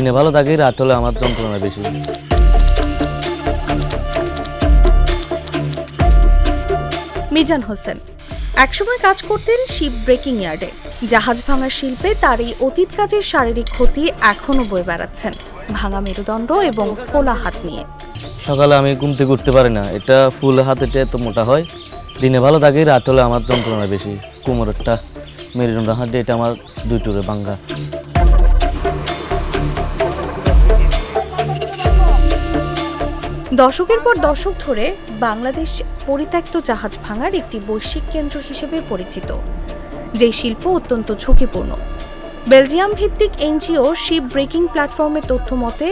দিনে ভালো থাকি রাত হলে আমার যন্ত্রণা বেশি। মিজান হোসেন একসময় কাজ করতেন শিপ ব্রেকিং ইয়ার্ডে। জাহাজ ভাঙার শিল্পে তার এই অতীত কাজের শারীরিক ক্ষতি এখনও বয়ে বেড়াচ্ছেন। ভাঙা মেরুদণ্ড এবং ফোলা হাত নিয়ে। সকালে আমি ঘুমতে উঠতে পারি না। এটা ফুল হাতেটা এত মোটা হয়। দিনে ভালো থাকি রাত হলে আমার যন্ত্রণা বেশি। কোমরেরটা মেরুদণ্ড হাঁটে এটা আমার দুই টুরে বাঙ্গা। দশকের পর দশক ধরে বাংলাদেশ পরিত্যক্ত জাহাজ ভাঙার একটি বৈশ্বিক কেন্দ্র হিসেবে পরিচিত যেই শিল্প অত্যন্ত ঝুঁকিপূর্ণ। বেলজিয়াম ভিত্তিক এনজিও শিপ ব্রেকিং প্ল্যাটফর্মের তথ্য মতে,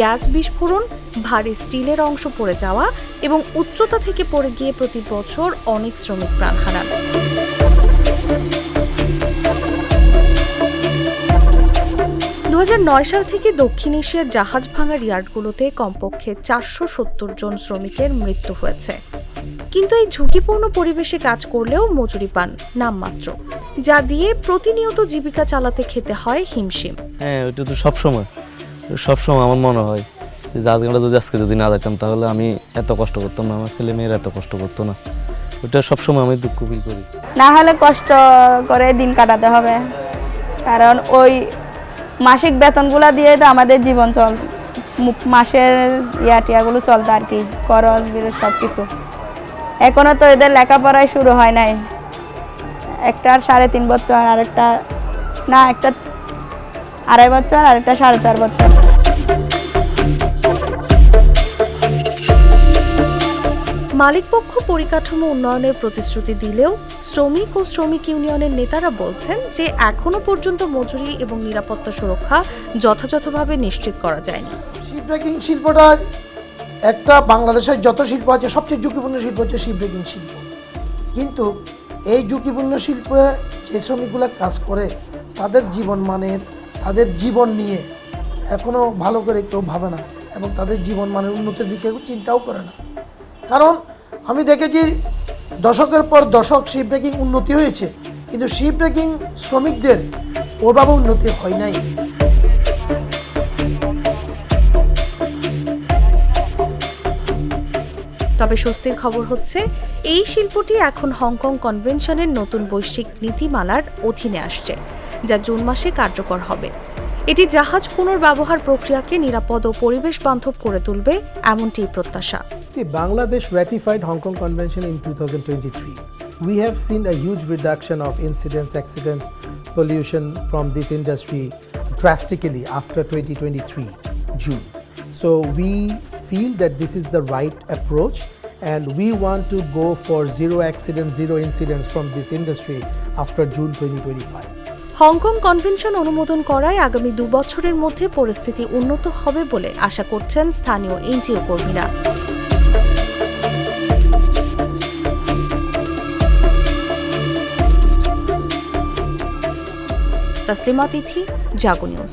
গ্যাস বিস্ফোরণ, ভারী স্টিলের অংশ পড়ে যাওয়া এবং উচ্চতা থেকে পড়ে গিয়ে প্রতি বছর অনেক শ্রমিক প্রাণ হারান সাল থেকে দক্ষিণ এশিয়ার জাহাজ ভাঙার ইয়ার্ডগুলোতে কমপক্ষে চারশো সত্তর জন শ্রমিকের মৃত্যু হয়েছে। কিন্তু এই ঝুঁকিপূর্ণ পরিবেশে কাজ করলেও মজুরি পান নামমাত্র যা দিয়ে প্রতিনিয়ত জীবিকা চালাতে খেতে হয় হিমশিম। হ্যাঁ ওইটা তো সবসময় সবসময় আমার মনে হয় যে জাহাজগানটা যদি আজকে যদি না যেতাম তাহলে আমি এত কষ্ট করতাম না আমার ছেলে মেয়েরা এত কষ্ট করতো না। ওটা সবসময় আমি দুঃখ ফিল করি। না হলে কষ্ট করে দিন কাটাতে হবে কারণ ওই মাসিক বেতনগুলো দিয়ে তো আমাদের জীবন চল মাসের ইয়া টিয়াগুলো চলতো আর কি, খরচ বিরস সব কিছু এখনও তো এদের লেখাপড়াই শুরু হয় নাই। একটার সাড়ে তিন বছর আরেকটা না, একটা আড়াই বছর আরেকটা সাড়ে চার বছর মালিকপক্ষ পরিকাঠামো উন্নয়নের প্রতিশ্রুতি দিলেও শ্রমিক ও শ্রমিক ইউনিয়নের নেতারা বলছেন যে এখনও পর্যন্ত মজুরি এবং নিরাপত্তা সুরক্ষা যথাযথভাবে নিশ্চিত করা যায়নি। শিপ শিল্পটা একটা বাংলাদেশের যত শিল্প আছে, সবচেয়ে ঝুঁকিপূর্ণ শিল্প হচ্ছে শিপ ব্রেকিং শিল্প। কিন্তু এই ঝুঁকিপূর্ণ শিল্পে যে শ্রমিকগুলো কাজ করে, তাদের জীবন মানের, তাদের জীবন নিয়ে এখনও ভালো করে কেউ ভাবে না এবং তাদের জীবন মানের উন্নতির দিকে চিন্তাও করে না। কারণ আমি দেখেছি দশকের পর দশক শিপ ব্রেকিং উন্নতি হয়েছে, কিন্তু শিপ ব্রেকিং শ্রমিকদের ওভাবে উন্নতি হয় নাই। তবে স্বস্তির খবর হচ্ছে, এই শিল্পটি এখন হংকং কনভেনশনের নতুন বৈশ্বিক নীতিমালার অধীনে আসছে, যা জুন মাসে কার্যকর হবে। এটি জাহাজ পুনর্ব্যবহার প্রক্রিয়াকে নিরাপদ ও পরিবেশ বান্ধব করে তুলবে এমনটি প্রত্যাশা Bangladesh ratified Hong Kong Convention in 2023. We have seen a huge reduction of incidents, accidents, pollution from this industry drastically after 2023 June. So we feel that this is the right approach and we want to go for zero accidents, zero incidents from this industry after June 2025. Hong Kong convention অনুমোদন করায় আগামী দুবছরের মধ্যে পরিস্থিতি উন্নত হবে বলে আশা করছেন স্থানীয় এনজিও কর্মীরা। তসলিমা তিথি, জাগো নিউজ।